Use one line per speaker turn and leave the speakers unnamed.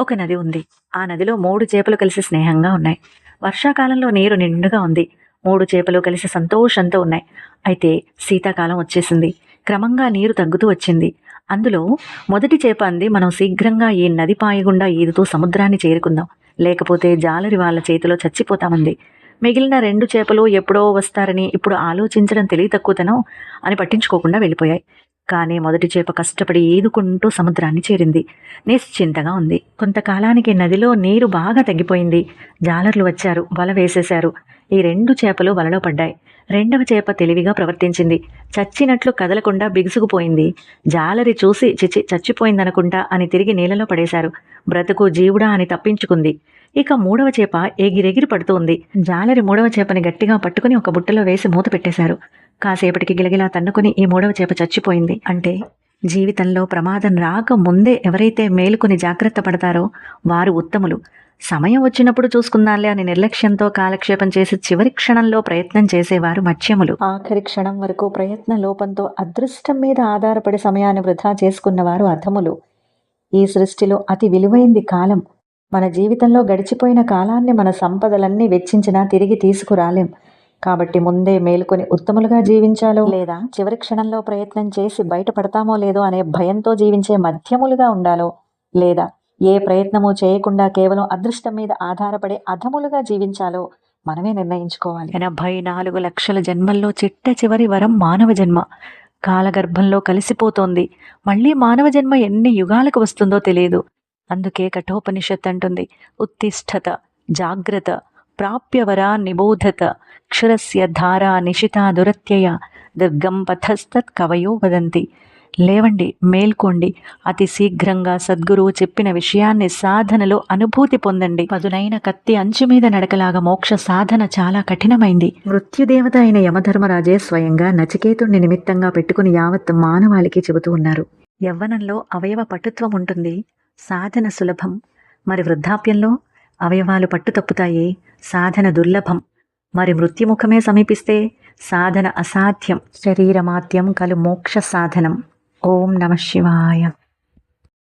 ఒక నది ఉంది. ఆ నదిలో మూడు చేపలు కలిసి స్నేహంగా ఉన్నాయి. వర్షాకాలంలో నీరు నిండుగా ఉంది. మూడు చేపలు కలిసి సంతోషంతో ఉన్నాయి. అయితే శీతాకాలం వచ్చేసింది. క్రమంగా నీరు తగ్గుతూ వచ్చింది. అందులో మొదటి చేప అంది మనం శీఘ్రంగా ఈ నది పాయగుండా ఈదుతూ సముద్రాన్ని చేరుకుందాం. లేకపోతే జాలరి వాళ్ళ చేతిలో చచ్చిపోతామంది. మిగిలిన రెండు చేపలు ఎప్పుడో వస్తారని ఇప్పుడు ఆలోచించడం తెలివి తక్కువతనం అని పట్టించుకోకుండా వెళ్ళిపోయాయి. కానీ మొదటి చేప కష్టపడి ఈదుకుంటూ సముద్రాన్ని చేరింది. నిశ్చింతగా ఉంది. కొంతకాలానికి నదిలో నీరు బాగా తగ్గిపోయింది. జాలర్లు వచ్చారు. వల వేసేశారు. ఈ రెండు చేపలు వలలో పడ్డాయి. రెండవ చేప తెలివిగా ప్రవర్తించింది. చచ్చినట్లు కదలకుండా బిగుసుకుపోయింది. జాలరి చూసి చిచి చచ్చిపోయిందనుకుంటా అని తిరిగి నీళ్ళలో పడేశారు. బ్రతుకు జీవుడా అని తప్పించుకుంది. ఇక మూడవ చేప ఎగిరెగిరి పడుతోంది. జాలరి మూడవ చేపని గట్టిగా పట్టుకుని ఒక బుట్టలో వేసి మూత పెట్టేశారు. కాసేపటికి గిలగిలా తన్నుకుని ఈ మూడవ చేప చచ్చిపోయింది. అంటే జీవితంలో ప్రమాదం రాక ముందే ఎవరైతే మేలుకొని జాగ్రత్త పడతారో వారు ఉత్తములు. సమయం వచ్చినప్పుడు చూసుకుందాంలే అని నిర్లక్ష్యంతో కాలక్షేపం చేసి చివరి క్షణంలో ప్రయత్నం చేసేవారు మత్స్యములు. ఆఖరి క్షణం వరకు ప్రయత్న లోపంతో అదృష్టం మీద ఆధారపడి సమయాన్ని వృధా చేసుకున్నవారు అధములు. ఈ సృష్టిలో అతి విలువైంది కాలం. మన జీవితంలో గడిచిపోయిన కాలాన్ని మన సంపదలన్నీ వెచ్చించినా తిరిగి తీసుకురాలేం. కాబట్టి ముందే మేలుకొని ఉత్తములుగా జీవించాలో లేదా చివరి క్షణంలో ప్రయత్నం చేసి బయటపడతామో లేదో అనే భయంతో జీవించే మధ్యములుగా ఉండాలో లేదా ఏ ప్రయత్నము చేయకుండా కేవలం అదృష్టం మీద ఆధారపడే అధములుగా జీవించాలో మనమే నిర్ణయించుకోవాలి. ఎనభై నాలుగు లక్షల జన్మల్లో చిట్ట చివరి వరం మానవ జన్మ. కాలగర్భంలో కలిసిపోతోంది. మళ్ళీ మానవ జన్మ ఎన్ని యుగాలకు వస్తుందో తెలియదు. అందుకే కఠోపనిషత్ అంటుంది. ఉత్తిష్టత జాగ్రత్త ప్రాప్యవరా నిబోధత క్షురస్య ధారా నిశితా దురత్యయ దుర్గం పథస్తత్ కవయో వదంతి. లేవండి మేల్కోండి. అతి శీఘ్రంగా సద్గురువు చెప్పిన విషయాన్ని సాధనలో అనుభూతి పొందండి. పదునైన కత్తి అంచు మీద నడకలాగా మోక్ష సాధన చాలా కఠినమైంది. మృత్యుదేవత అయిన యమధర్మరాజే స్వయంగా నచికేతుణ్ణి నిమిత్తంగా పెట్టుకుని యావత్ మానవాళికి చెబుతూ ఉన్నారు. యవ్వనంలో అవయవ పటుత్వం ఉంటుంది. సాధన సులభం. మరి వృద్ధాప్యంలో అవయవాలు పట్టుతప్పుతాయే సాధన దుర్లభం. మరి మృత్యుముఖమే సమీపిస్తే సాధన అసాధ్యం. శరీరమాత్యం కలు మోక్ష సాధనం. ఓం నమ శివాయ.